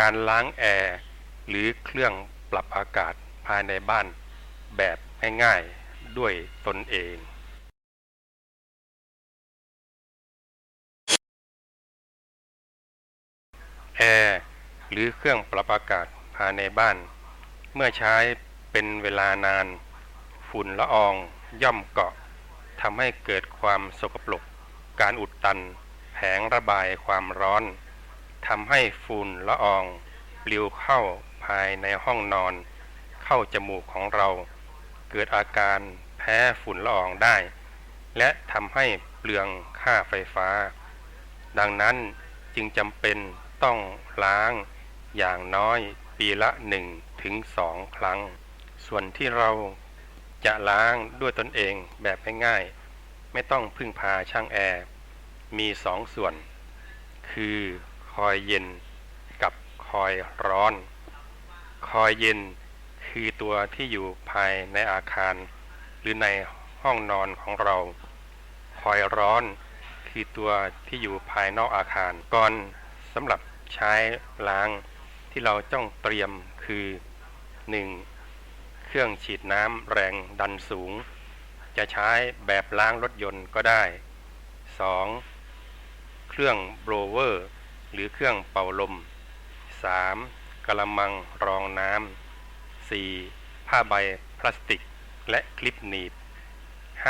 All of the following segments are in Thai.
การล้างแอร์หรือเครื่องปรับอากาศภายในบ้านแบบง่ายๆด้วยตนเองแอร์หรือเครื่องปรับอากาศภายในบ้าน เมื่อใช้เป็นเวลานาน ฝุ่นละอองย่อมเกาะทำให้เกิดความสกปรกการอุดตัน แผงระบายความร้อน ทำให้ฝุ่นละอองปลิวเข้าภายในห้องนอน เข้าจมูกของเรา เกิดอาการแพ้ฝุ่นละอองได้ และทำให้เปลืองค่าไฟฟ้า ดังนั้นจึงจำเป็นต้องล้างอย่างน้อยปีละหนึ่งถึงสองครั้ง ส่วนที่เราจะล้างด้วยตนเองแบบง่ายๆ ไม่ต้องพึ่งพาช่างแอร์ มีสองส่วน คือ คอยเย็นกับคอยร้อน คอยเย็นคือตัวที่อยู่ภายในอาคาร หรือในห้องนอนของเรา คอยร้อนคือตัวที่อยู่ภายนอกอาคารก่อนสำหรับใช้ล้างที่เราต้องเตรียมคือ 1. เครื่องฉีดน้ำแรงดันสูง จะใช้แบบล้างรถยนต์ก็ได้ 2. เครื่องโบรเวอร์ หรือเครื่องเป่าลม 3. กระมังรองน้ำ 4. ผ้าใบพลาสติก และคลิปหนีบ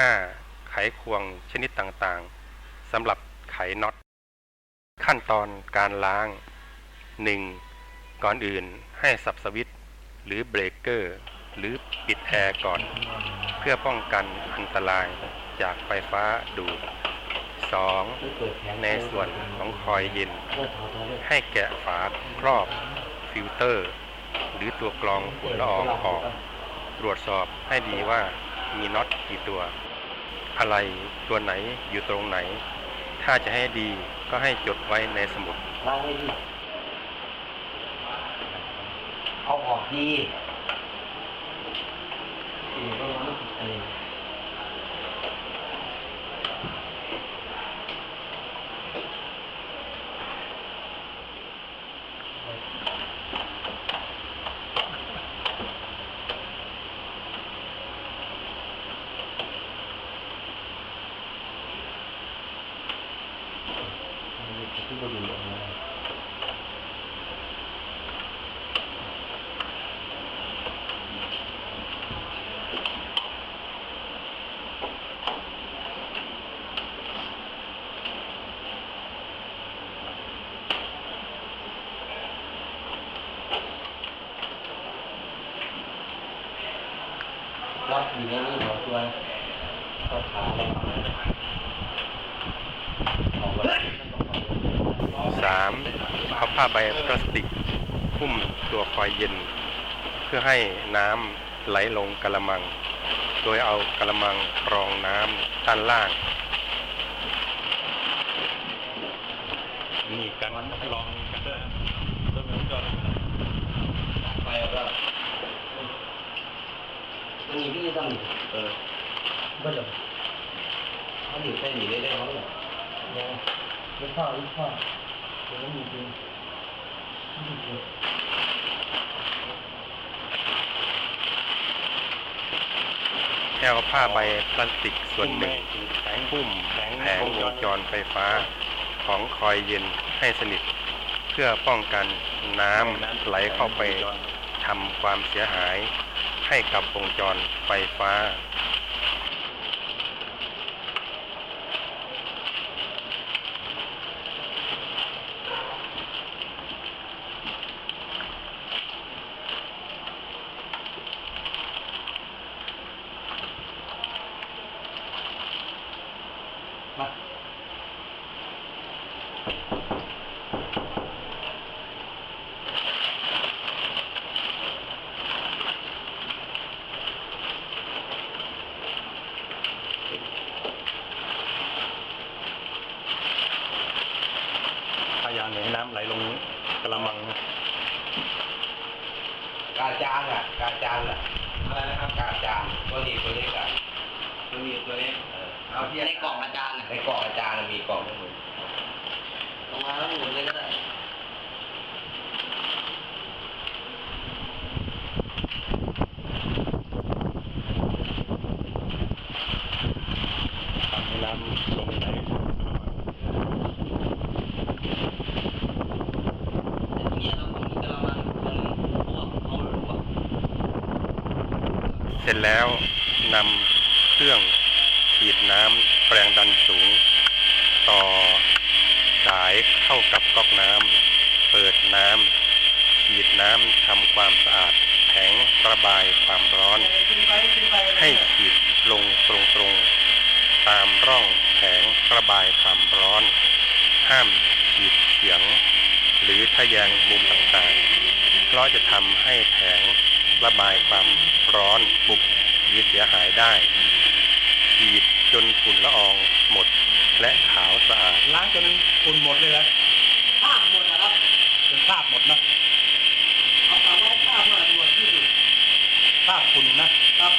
5. ไขควงชนิดต่างๆสำหรับไขน็อต ขั้นตอนการล้าง 1. ก่อนอื่นให้สับสวิตช์หรือเบรกเกอร์ หรือปิดแอร์ก่อน เพื่อป้องกันอันตรายจากไฟฟ้าดูด 2. ในส่วนของคอยเย็น ให้แกะฝาครอบฟิลเตอร์ หรือตัวกรองฝุ่นละอองออก ตรวจสอบให้ดีว่ามีน็อตกี่ตัว อะไรตัวไหนอยู่ตรงไหน ถ้าจะให้ดีก็ให้จดไว้ในสมุดล้างให้ดีเอาออกดีอืมก็ล้างเออ ที่บริเวณนี้ล็อกอยู่ในนี้ 3. เอาผ้าใบพลาสติกหุ้มตัวคอยเย็น เพื่อให้น้ำไหลลงกระมัง โดยเอากระมังรองน้ำด้านล่าง นี่การลองกันด้วยต้นไม้ก่อนไปแล้วตรงนี้พี่ต้องเออก็จะเขาอยู่ใต้หนีได้ได้เขาเนี่ย ไม่เข้าไปข้ายังไม่มีจริงไม่มีจริงแค่ผ้าใบพลาสติกส่วนหนึ่งหุ้มแผงวงจรไฟฟ้าของคอยเย็นให้สนิท เพื่อป้องกันน้ำไหลเข้าไปทำความเสียหายให้กับวงจรไฟฟ้าารย์ในกาะอาจารย์มีกล่องนึงออกมาแล้วหมุนเลยก็ได้น้ำลงไหนเสร็จแล้วนำเครื่อง ฉีดน้ำแรงดันสูง ต่อสายเข้ากับก๊อกน้ำเปิดน้ำฉีดน้ำทำความสะอาดแผงระบายความร้อน ให้ฉีดลงตรงๆ ตามร่องแผงระบายความร้อน ห้ามฉีดเฉียง หรือทะแยงมุมต่างๆ เพราะจะทำให้แผงระบายความร้อนบุบหรือเสียหายได้ ฉีดจนฝุ่นละอองหมด และขาวสะอาด ล้างจนฝุ่นหมดเลยนะภาพหมดนะครับจนคราบหมดนะเอาคำว่าภาพมาตรวจที่สุดคราบฝุ่นนะครับ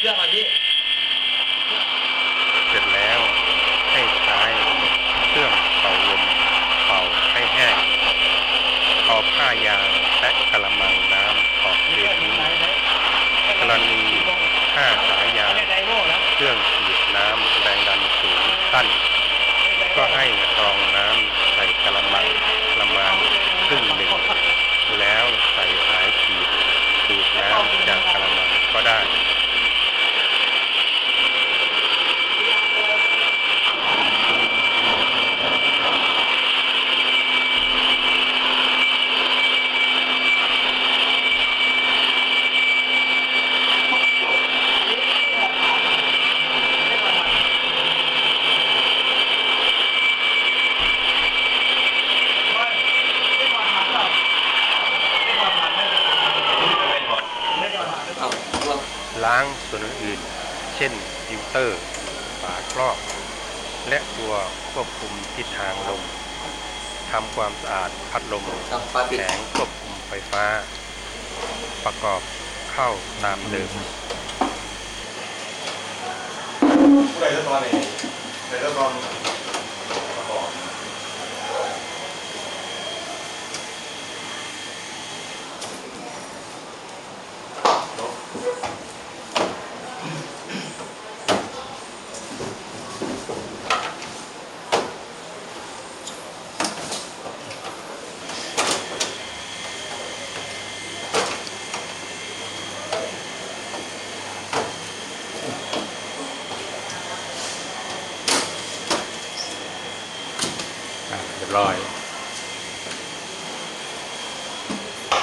เรื่องอะไรพี่ เสร็จแล้วให้ใช้เครื่องเป่าลมเป่าให้แห้งเอาผ้ายาง และกระมังน้ำออกเททิ้งกรณีห้าสายยางเครื่องฉีดน้ำแรงดันสูงตั้น ก็ให้รองน้ำใส่กระมังประมาณครึ่งหนึ่ง แล้วใส่สายฉีดดูดน้ำจากกระมังก็ได้ เอาตัว ล้างส่วนอื่นๆ เช่นฟิลเตอร์ ฝาครอบ และตัวควบคุมทิศทางลมทำความสะอาดพัดลมกับปลาแผปิดงควบคุมไฟฟ้า ประกอบเข้าตามเดิมผู้ใดเลือกตอนไหนใดเลือกตอนประกอบ อะเรียบร้อย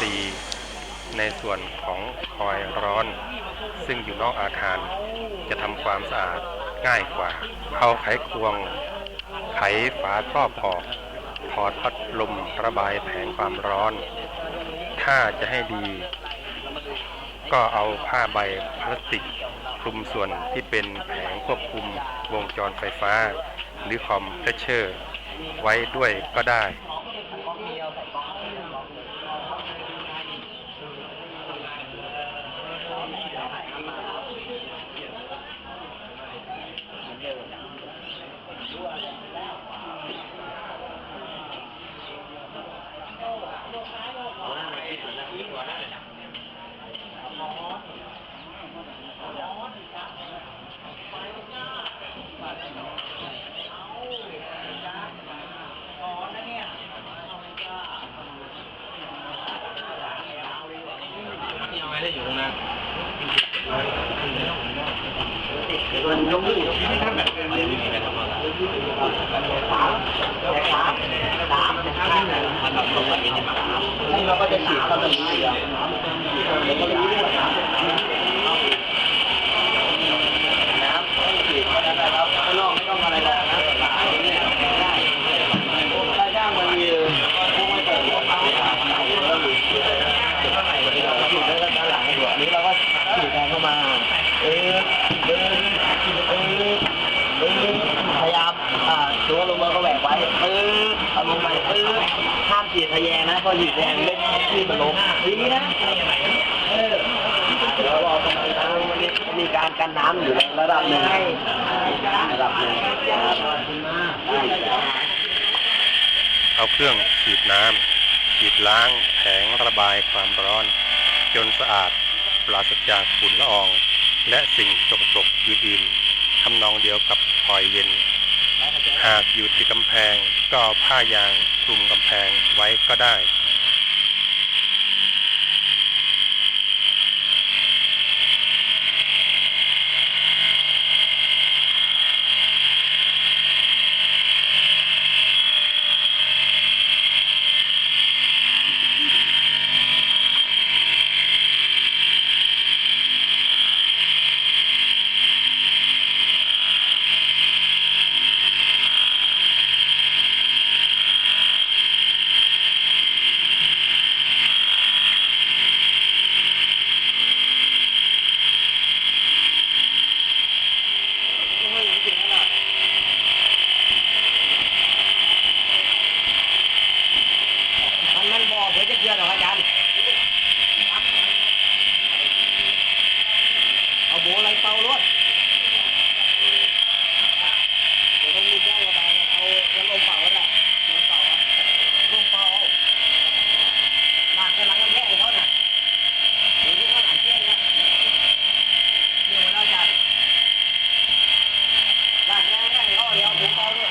ตีใน ส่วนของคอยร้อน ซึ่งอยู่นอกอาคาร จะทำความสะอาดง่ายกว่า เอาไขควง ไขฝาครอบออกถอดพัดลมระบายแผงความร้อน ถ้าจะให้ดี ก็เอาผ้าใบพลาสติกคลุมส่วนที่เป็นแผงควบคุมวงจรไฟฟ้า หรือคอมเพรสเชอร์ ไว้ด้วยก็ได้ ที่เอาไว้ได้อยู่ตรงนั้น มันยกมือยกมือท่านแบบ เรายังไม่มีใครทำอะไรมันทำลงแบบนี้ ใช่ไหมนี่เราก็จะฉีดเข้าตรงนี้อะเราก็รู้ว่าน้ำ ฉีดทะแยงนะพอฉีดทะแยงเล็กที่มันลงดีนะเออแล้วเราต้องมันมีมันมี การกันน้ำอยู่ระดับหนึ่งระดับหนึ่งครับเอาเครื่องฉีดน้ำฉีดล้างแผงระบายความร้อน จนสะอาดปราศจากฝุ่นละออง และสิ่งสกปรกอื่นๆทำนองเดียวกับพลอยเย็น หากอยู่ที่กำแพงก็เอาผ้ายางคลุมกำแพงไว้ก็ได้ มันมันบอกเผื่อจะเชื่อหรออาจารย์เอาโบอะไรเป่ารถเดี๋ยวต้องรีบย่างกระบายเอาน้ำลมเป่าก็ได้ลมเป่าอะลมเป่าเอาลากไปหลังกำแพงเขาน่ะเดี๋ยวที่เขาหลังเที่ยงนะเดี๋ยวเราจะลากไปหลังกำแพงเขาเดี๋ยวผมเป่าด้วย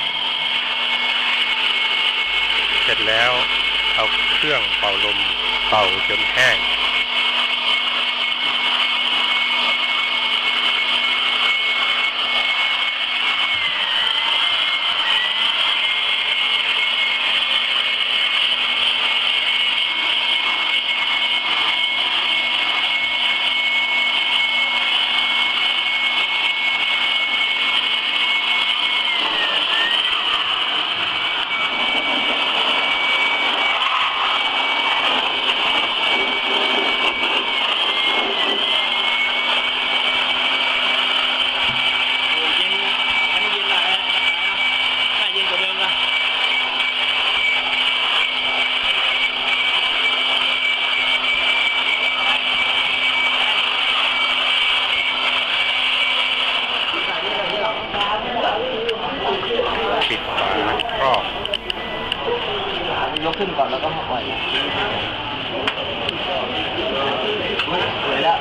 เสร็จแล้วเอาเครื่องเป่าลม เป่าจนแห้ง เย็นอันนี้เย็นหน่อยนะถ้าเย็นกว่าเดิมนะ ปิดฝาครอบ ยกขึ้นก่อนแล้วก็ปล่อยสวยแล้ว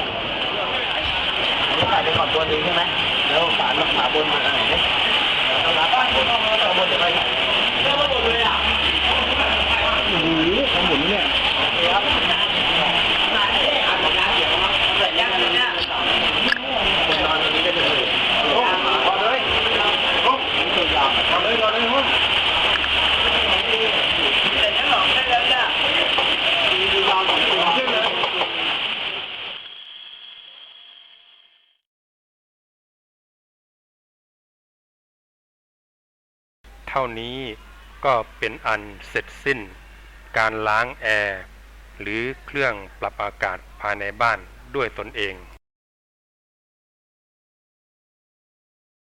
อันนี้ใส่ไปก่อนตัวหนึงใช่ไหมแล้วฝาลงฝาบนมาไหนเนี่ยเอาฝาบนเอาบนจะไปไหนเอาบนเลยอะโอ้โหขมุนเนี่ยครับมาเอ๊ะอาบน้ำเดี๋ยวเสร็จยังเนี่ยคนนอนตรงนี้ได้เลยพอเลยพอเลยพอเลยพอเลยพอ เสร็จแล้วหรอได้แล้วจ้ะดีดียาวของตัวขึ้นเลย เท่านี้ก็เป็นอันเสร็จสิ้น การล้างแอร์หรือเครื่องปรับอากาศภายในบ้านด้วยตนเอง